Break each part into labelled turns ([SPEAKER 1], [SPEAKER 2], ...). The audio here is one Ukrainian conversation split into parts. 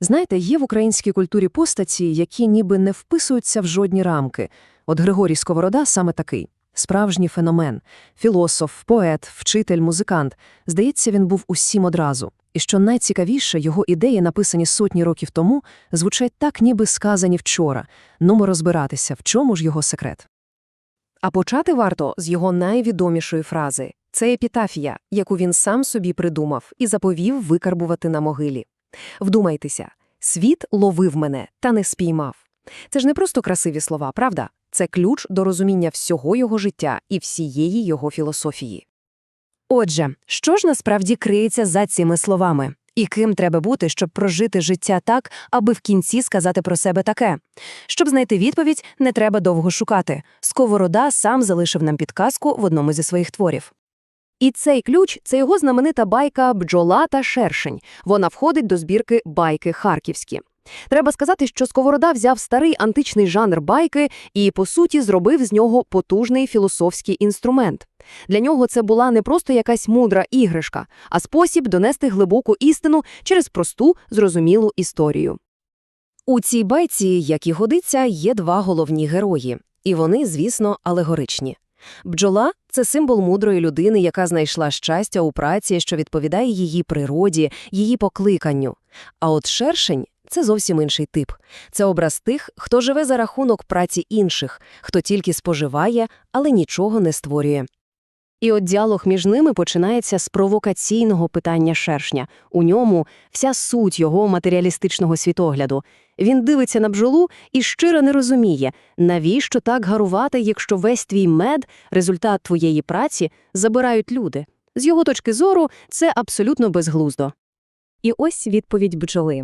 [SPEAKER 1] Знаєте, є в українській культурі постаті, які ніби не вписуються в жодні рамки. От Григорій Сковорода саме такий. Справжній феномен. Філософ, поет, вчитель, музикант. Здається, він був усім одразу. І що найцікавіше, його ідеї, написані сотні років тому, звучать так, ніби сказані вчора. Нумо розбиратися, в чому ж його секрет. А почати варто з його найвідомішої фрази. Це епітафія, яку він сам собі придумав і заповів викарбувати на могилі. Вдумайтеся, світ ловив мене та не спіймав. Це ж не просто красиві слова, правда? Це ключ до розуміння всього його життя і всієї його філософії. Отже, що ж насправді криється за цими словами? І ким треба бути, щоб прожити життя так, аби в кінці сказати про себе таке? Щоб знайти відповідь, не треба довго шукати. Сковорода сам залишив нам підказку в одному зі своїх творів. І цей ключ це його знаменита байка «Бджола та шершень». Вона входить до збірки «Байки харківські». Треба сказати, що Сковорода взяв старий античний жанр байки і, по суті, зробив з нього потужний філософський інструмент. Для нього це була не просто якась мудра іграшка, а спосіб донести глибоку істину через просту, зрозумілу історію. У цій байці, як і годиться, є два головні герої, і вони, звісно, алегоричні. Бджола це символ мудрої людини, яка знайшла щастя у праці, що відповідає її природі, її покликанню. А от шершень це зовсім інший тип. Це образ тих, хто живе за рахунок праці інших, хто тільки споживає, але нічого не створює. І от діалог між ними починається з провокаційного питання шершня. У ньому вся суть його матеріалістичного світогляду. Він дивиться на бджолу і щиро не розуміє, навіщо так гарувати, якщо весь твій мед, результат твоєї праці, забирають люди. З його точки зору, це абсолютно безглуздо.
[SPEAKER 2] І ось відповідь бджоли.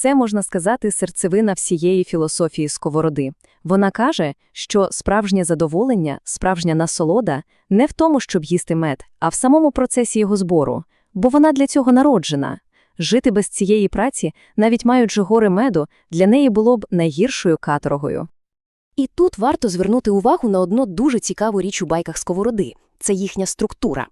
[SPEAKER 2] Це, можна сказати, серцевина всієї філософії сковороди. Вона каже, що справжнє задоволення, справжня насолода не в тому, щоб їсти мед, а в самому процесі його збору, бо вона для цього народжена. Жити без цієї праці, навіть маючи гори меду, для неї було б найгіршою каторгою.
[SPEAKER 1] І тут варто звернути увагу на одну дуже цікаву річ у байках сковороди це їхня структура.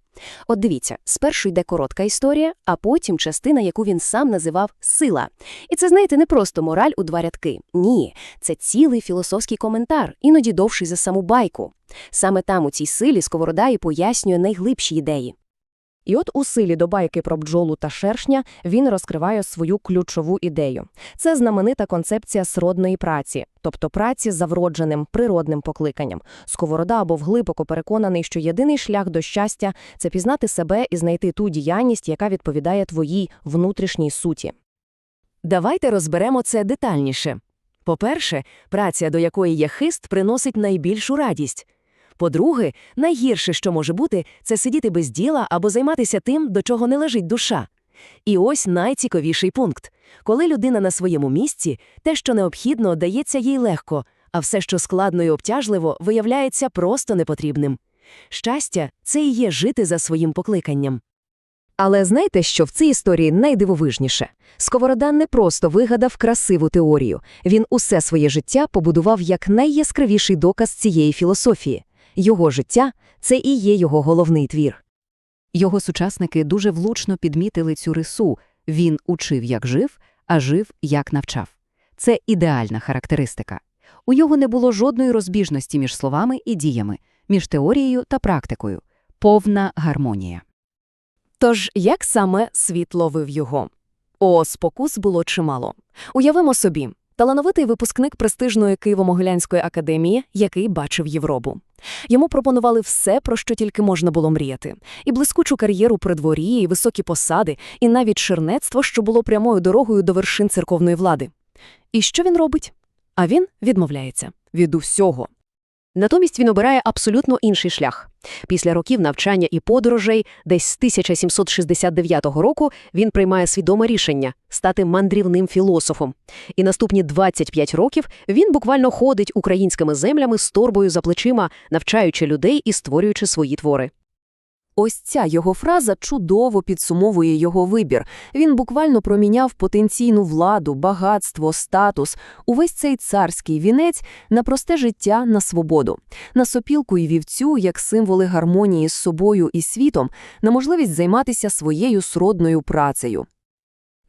[SPEAKER 1] От дивіться, спершу йде коротка історія, а потім частина, яку він сам називав сила. І це, знаєте, не просто мораль у два рядки. Ні, це цілий філософський коментар, іноді довший за саму байку. Саме там у цій силі Сковорода і пояснює найглибші ідеї. І от у силі до байки про бджолу та шершня він розкриває свою ключову ідею. Це знаменита концепція сродної праці, тобто праці за вродженим природним покликанням. Сковорода був глибоко переконаний, що єдиний шлях до щастя це пізнати себе і знайти ту діяльність, яка відповідає твоїй внутрішній суті. Давайте розберемо це детальніше. По-перше, праця, до якої є хист, приносить найбільшу радість. По-друге, найгірше, що може бути, це сидіти без діла або займатися тим, до чого не лежить душа. І ось найцікавіший пункт. Коли людина на своєму місці, те, що необхідно, дається їй легко, а все, що складно і обтяжливо, виявляється просто непотрібним. Щастя це і є жити за своїм покликанням. Але знаєте, що в цій історії найдивовижніше? Сковорода не просто вигадав красиву теорію. Він усе своє життя побудував як найяскравіший доказ цієї філософії. Його життя це і є його головний твір. Його сучасники дуже влучно підмітили цю рису він учив, як жив, а жив, як навчав. Це ідеальна характеристика. У його не було жодної розбіжності між словами і діями, між теорією та практикою, повна гармонія. Тож як саме світ ловив його? О, спокус було чимало. Уявимо собі, талановитий випускник престижної Києво-Могилянської академії, який бачив Європу. Йому пропонували все, про що тільки можна було мріяти: і блискучу кар'єру при дворі, і високі посади, і навіть ширнецтво, що було прямою дорогою до вершин церковної влади. І що він робить? А він відмовляється від усього. Натомість він обирає абсолютно інший шлях. Після років навчання і подорожей, десь з 1769 року, він приймає свідоме рішення стати мандрівним філософом. І наступні 25 років він буквально ходить українськими землями з торбою за плечима, навчаючи людей і створюючи свої твори. Ось ця його фраза чудово підсумовує його вибір. Він буквально проміняв потенційну владу, багатство, статус, увесь цей царський вінець на просте життя на свободу, на сопілку і вівцю як символи гармонії з собою і світом, на можливість займатися своєю сродною працею.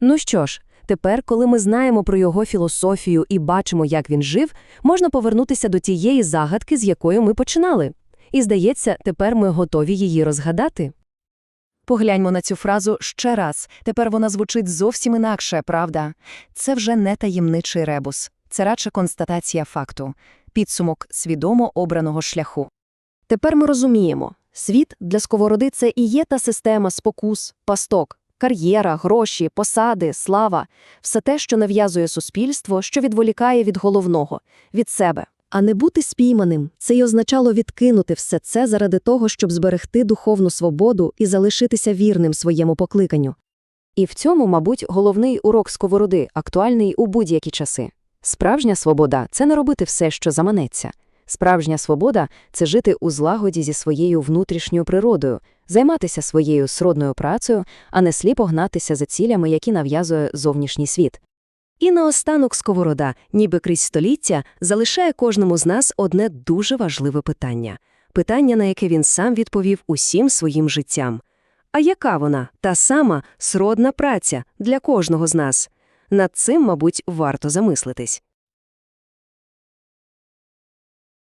[SPEAKER 1] Ну що ж, Тепер, коли ми знаємо про його філософію і бачимо, як він жив, можна повернутися до тієї загадки, з якої ми починали. І, здається, тепер ми готові її розгадати.
[SPEAKER 2] Погляньмо на цю фразу ще раз. Тепер вона звучить зовсім інакше, правда? Це вже не таємничий ребус. Це радше констатація факту. Підсумок свідомо обраного шляху.
[SPEAKER 1] Тепер ми розуміємо, світ для сковороди це і є та система спокус, пасток, кар'єра, гроші, посади, слава – все те, що нав'язує суспільство, що відволікає від головного – від себе. А не бути спійманим – це й означало відкинути все це заради того, щоб зберегти духовну свободу і залишитися вірним своєму покликанню. І в цьому, мабуть, головний урок сковороди, актуальний у будь-які часи. Справжня свобода – це не робити все, що заманеться. Справжня свобода – це жити у злагоді зі своєю внутрішньою природою, займатися своєю сродною працею, а не сліпо гнатися за цілями, які нав'язує зовнішній світ. І наостанок сковорода, ніби крізь століття, залишає кожному з нас одне дуже важливе питання. Питання, на яке він сам відповів усім своїм життям. А яка вона, та сама сродна праця для кожного з нас? Над цим, мабуть, варто замислитись.